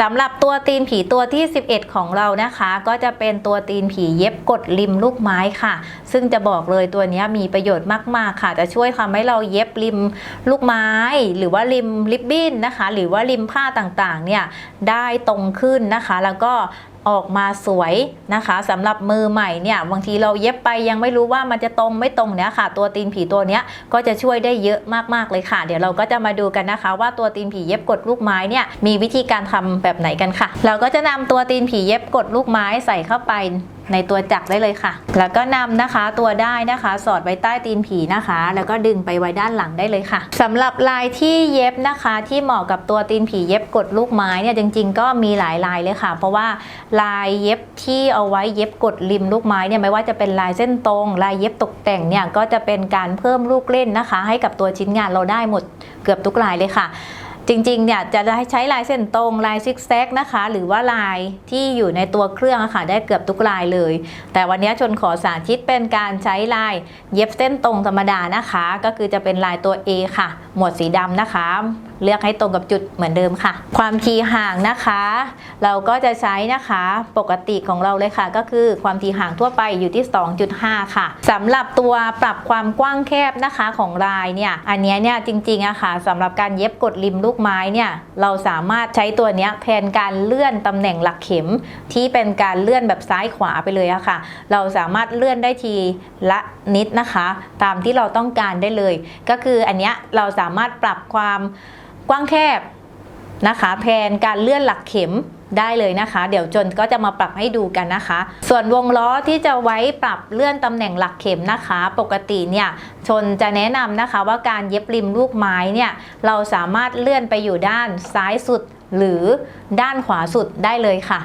สำหรับตัวตีนผีตัวที่ 11 ของเรานะคะ ก็จะเป็นตัวตีนผีเย็บกดริมลูกไม้ค่ะ ซึ่งจะบอกเลยตัวนี้มีประโยชน์มาก ๆ ค่ะ จะช่วยทำให้เราเย็บริมลูกไม้ หรือว่าริมริบบิ้นนะคะ หรือว่าริมผ้าต่าง ๆ เนี่ยได้ตรงขึ้นนะคะ แล้วก็ ออกมาสวยนะคะสำหรับมือใหม่เนี่ยบางทีเราเย็บไปยังไม่รู้ว่ามันจะตรงไม่ตรงเนี่ยค่ะ ตัวตีนผีตัวเนี้ยก็จะช่วยได้เยอะมากๆเลยค่ะ เดี๋ยวเราก็จะมาดูกันนะคะ ว่าตัวตีนผีเย็บกดลูกไม้เนี่ยมีวิธีการทำแบบไหนกันค่ะ เราก็จะนำตัวตีนผีเย็บกดลูกไม้ใส่เข้าไป ในตัวจักรได้เลยค่ะ แล้วก็นำนะคะตัวได้นะคะ สอดไว้ใต้ตีนผีนะคะ แล้วก็ดึงไปไว้ด้านหลังได้เลยค่ะสำหรับลายที่เย็บนะคะ ที่เหมาะกับตัวตีนผีเย็บกดลูกไม้เนี่ยจริง ๆ ก็มีหลายลายเลยค่ะ เพราะว่าลายเย็บที่เอาไว้เย็บกดริมลูกไม้เนี่ยไม่ว่าจะเป็นลายเส้นตรง ลายเย็บตกแต่งเนี่ยก็จะเป็นการเพิ่มลูกเล่นนะคะ ให้กับตัวชิ้นงานเราได้หมดเกือบทุกลายเลยค่ะ จริงๆเนี่ยจะใช้ลายเส้นตรงลายซิกแซกนะคะ หรือว่าลายที่อยู่ในตัวเครื่องะค่ะได้เกือบทุกลายเลย แต่วันนี้ชนขอสาธิตเป็นการใช้ลายเย็บเส้นตรงธรรมดานะคะ ก็คือจะเป็นลายตัว A ค่ะ หมวดสีดำนะคะ เลือกให้ตรงกับจุดเหมือนเดิมค่ะ ความทีห่างนะคะ เราก็จะใช้นะคะปกติของเราเลยค่ะ ก็คือความทีห่างทั่วไปอยู่ที่ 2.5 ค่ะสำหรับตัวปรับความกว้างแคบนะคะของลายเนี่ยอันนี้เนี่ยจริงๆอะค่ะสำหรับการเย็บกดริมลูกไม้เนี่ยเราสามารถใช้ตัวเนี้ยแทนการเลื่อนตำแหน่งหลักเข็ม ที่เป็นการเลื่อนแบบซ้ายขวาไปเลยอะค่ะ เราสามารถเลื่อนได้ทีละนิดนะคะ ตามที่เราต้องการได้เลย ก็คืออันเนี้ยเราสามารถปรับความ กว้างแคบนะคะแทนการเลื่อนหลักเข็มได้เลยนะคะ เดี๋ยวจนก็จะมาปรับให้ดูกันนะคะ ส่วนวงล้อที่จะไว้ปรับเลื่อนตำแหน่งหลักเข็มนะคะ ปกติเนี่ยชนจะแนะนำนะคะว่าการเย็บริมลูกไม้เนี่ยเราสามารถเลื่อนไปอยู่ด้านซ้ายสุดหรือด้านขวาสุดได้เลยค่ะ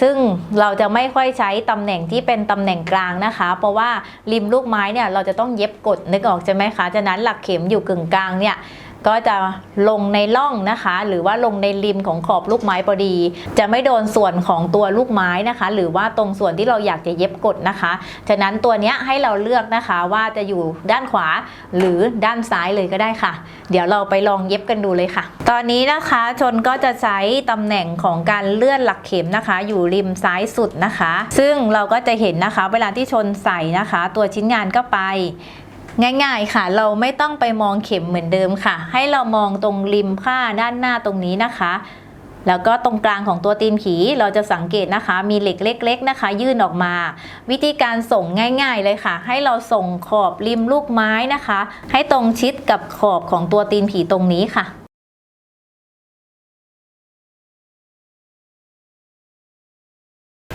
ซึ่งเราจะไม่ค่อยใช้ตำแหน่งที่เป็นตำแหน่งกลางนะคะ เพราะว่าริมลูกไม้เนี่ยเราจะต้องเย็บกดนึกออกใช่ไหมคะฉะนั้นหลักเข็มอยู่กึ่งกลางเนี่ย ก็จะลงในร่องนะคะ หรือว่าลงในริมของขอบลูกไม้พอดี จะไม่โดนส่วนของตัวลูกไม้นะคะ หรือว่าตรงส่วนที่เราอยากจะเย็บกดนะคะ ฉะนั้นตัวนี้ให้เราเลือกนะคะว่าจะอยู่ด้านขวาหรือด้านซ้ายเลยก็ได้ค่ะ เดี๋ยวเราไปลองเย็บกันดูเลยค่ะ ตอนนี้นะคะชนก็จะใช้ตำแหน่งของการเลื่อนหลักเข็มนะคะ อยู่ริมซ้ายสุดนะคะ ซึ่งเราก็จะเห็นนะคะ เวลาที่ชนใส่นะคะ ตัวชิ้นงานก็ไป ง่ายๆค่ะ เราไม่ต้องไปมองเข็มเหมือนเดิมค่ะ ให้เรามองตรงริมผ้าด้านหน้าตรงนี้นะคะ แล้วก็ตรงกลางของตัวตีนผีเราจะสังเกตนะคะ มีเหล็กเล็ก ๆนะคะ ยื่นออกมา วิธีการส่งง่าย ๆเลยค่ะ ให้เราส่งขอบริมลูกไม้นะคะ ให้ตรงชิดกับขอบของตัวตีนผีตรงนี้ค่ะ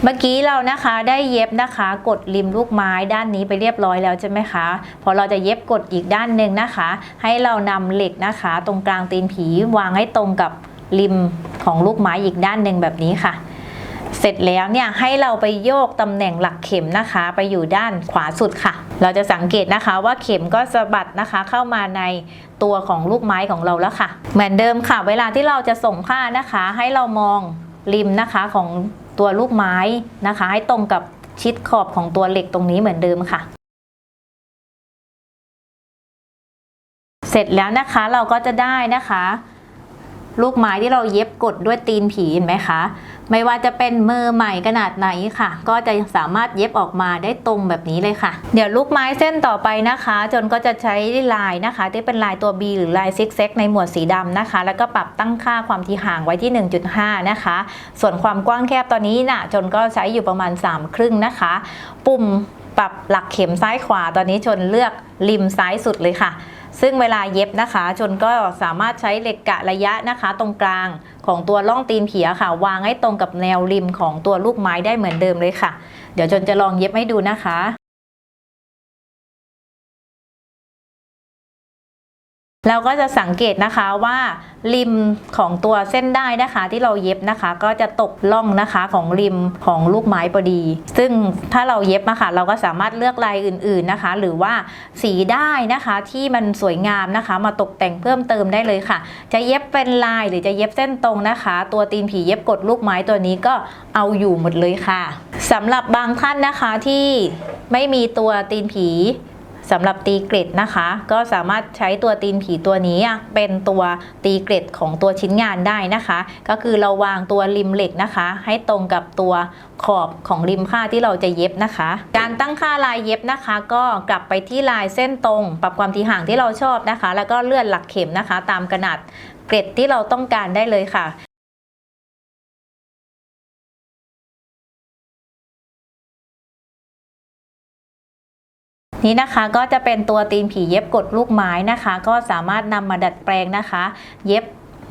เมื่อกี้เรานะคะได้เย็บนะคะกดริมลูกไม้ด้านนี้ไปเรียบร้อยแล้วใช่ไหมคะพอเราจะเย็บกดอีกด้านหนึ่งนะคะ ให้เรานำเหล็กนะคะ ตรงกลางตีนผีวางให้ตรงกับริมของลูกไม้อีกด้านหนึ่งแบบนี้ค่ะ เสร็จแล้วเนี่ยให้เราไปโยกตำแหน่งหลักเข็มนะคะ ไปอยู่ด้านขวาสุดค่ะ เราจะสังเกตนะคะว่าเข็มก็สะบัดนะคะ เข้ามาในตัวของลูกไม้ของเราแล้วค่ะ เหมือนเดิมค่ะ เวลาที่เราจะส่งผ้านะคะ ให้เรามองริมนะคะของ ตัวลูกไม้นะคะ ให้ตรงกับชิดขอบของตัวเหล็กตรงนี้เหมือนเดิมค่ะ เสร็จแล้วนะคะเราก็จะได้นะคะ ลูกไม้ที่เราเย็บกดด้วยตีนผีเห็นไหมคะ ไม่ว่าจะเป็นมือใหม่ขนาดไหนค่ะ ก็จะสามารถเย็บออกมาได้ตรงแบบนี้เลยค่ะ เดี๋ยวลูกไม้เส้นต่อไปนะคะ จนก็จะใช้ลายนะคะ ที่เป็นลายตัว B หรือลายซิกแซกในหมวดสีดำนะคะ แล้วก็ปรับตั้งค่าความถี่ห่างไว้ที่ 1.5 นะคะ ส่วนความกว้างแคบตอนนี้น่ะจนก็ใช้อยู่ประมาณ3ครึ่งนะคะ ปุ่มปรับหลักเข็มซ้ายขวาตอนนี้ชนเลือกริมซ้ายสุดเลยค่ะ ซึ่งเวลาเย็บนะคะ ชนก็สามารถใช้เหล็กกะระยะนะคะ ตรงกลางของตัวล่องตีนเผียค่ะ วางให้ตรงกับแนวริมของตัวลูกไม้ได้เหมือนเดิมเลยค่ะ เดี๋ยวชนจะลองเย็บให้ดูนะคะ เราก็จะสังเกตนะคะว่าริมของตัวเส้นได้นะคะ ที่เราเย็บนะคะ ก็จะตกล่องนะคะของริมของลูกไม้พอดี ซึ่งถ้าเราเย็บนะคะเราก็สามารถเลือกลายอื่นๆนะคะ หรือว่าสีได้นะคะที่มันสวยงามนะคะ มาตกแต่งเพิ่มเติมได้เลยค่ะ จะเย็บเป็นลายหรือจะเย็บเส้นตรงนะคะ ตัวตีนผีเย็บกดลูกไม้ตัวนี้ก็เอาอยู่หมดเลยค่ะสำหรับบางท่านนะคะที่ไม่มีตัวตีนผี สำหรับตีเกล็ดนะคะ ก็สามารถใช้ตัวตีนผีตัวนี้เป็นตัวตีเกล็ดของตัวชิ้นงานได้นะคะ ก็คือเราวางตัวริมเหล็กนะคะ ให้ตรงกับตัวขอบของริมผ้าที่เราจะเย็บนะคะ การตั้งค่าลายเย็บนะคะ ก็กลับไปที่ลายเส้นตรง ปรับความถี่ห่างที่เราชอบนะคะ แล้วก็เลื่อนหลักเข็มนะคะ ตามขนาดเกล็ดที่เราต้องการได้เลยค่ะ นี้นะคะก็จะเป็นตัวตีนผีเย็บกดลูกไม้นะคะ ก็สามารถนำมาดัดแปลงนะคะ เย็บ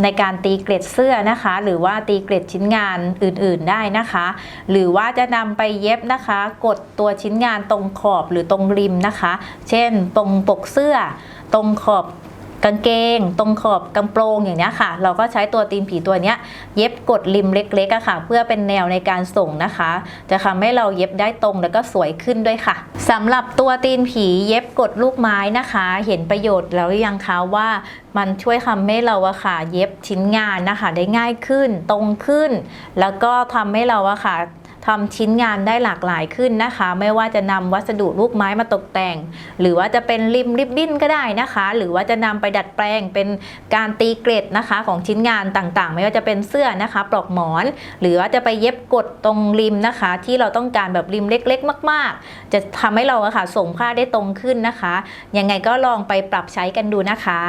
ในการตีเกล็ดเสื้อนะคะ หรือว่าตีเกล็ดชิ้นงานอื่นๆได้นะคะ หรือว่าจะนำไปเย็บนะคะ กดตัวชิ้นงานตรงขอบหรือตรงริมนะคะ เช่น ตรงปกเสื้อ ตรงขอบ กางเกง ตรงขอบกำโปรงอย่างนี้ค่ะ เราก็ใช้ตัวตีนผีตัวนี้เย็บกดริมเล็กๆอะค่ะ เพื่อเป็นแนวในการส่งนะคะ จะทำให้เราเย็บได้ตรงแล้วก็สวยขึ้นด้วยค่ะสำหรับตัวตีนผีเย็บกดลูกไม้นะคะ เห็นประโยชน์แล้วยังคะว่ามันช่วยทำให้เราอะค่ะเย็บชิ้นงานนะคะ ได้ง่ายขึ้นตรงขึ้น แล้วก็ทำให้เราอะค่ะ ทำชิ้นงานได้หลากหลายขึ้นนะคะ ไม่ว่าจะนำวัสดุลูกไม้มาตกแต่ง หรือว่าจะเป็นริมริบบิ้นก็ได้นะคะ หรือว่าจะนำไปดัดแปลงเป็นการตีเกล็ดนะคะ ของชิ้นงานต่างๆ ไม่ว่าจะเป็นเสื้อนะคะ ปลอกหมอน หรือว่าจะไปเย็บกดตรงริมนะคะ ที่เราต้องการแบบริมเล็ก ๆ มาก ๆ จะทำให้เราอะค่ะส่งผ้าได้ตรงขึ้นนะคะ ยังไงก็ลองไปปรับใช้กันดูนะคะ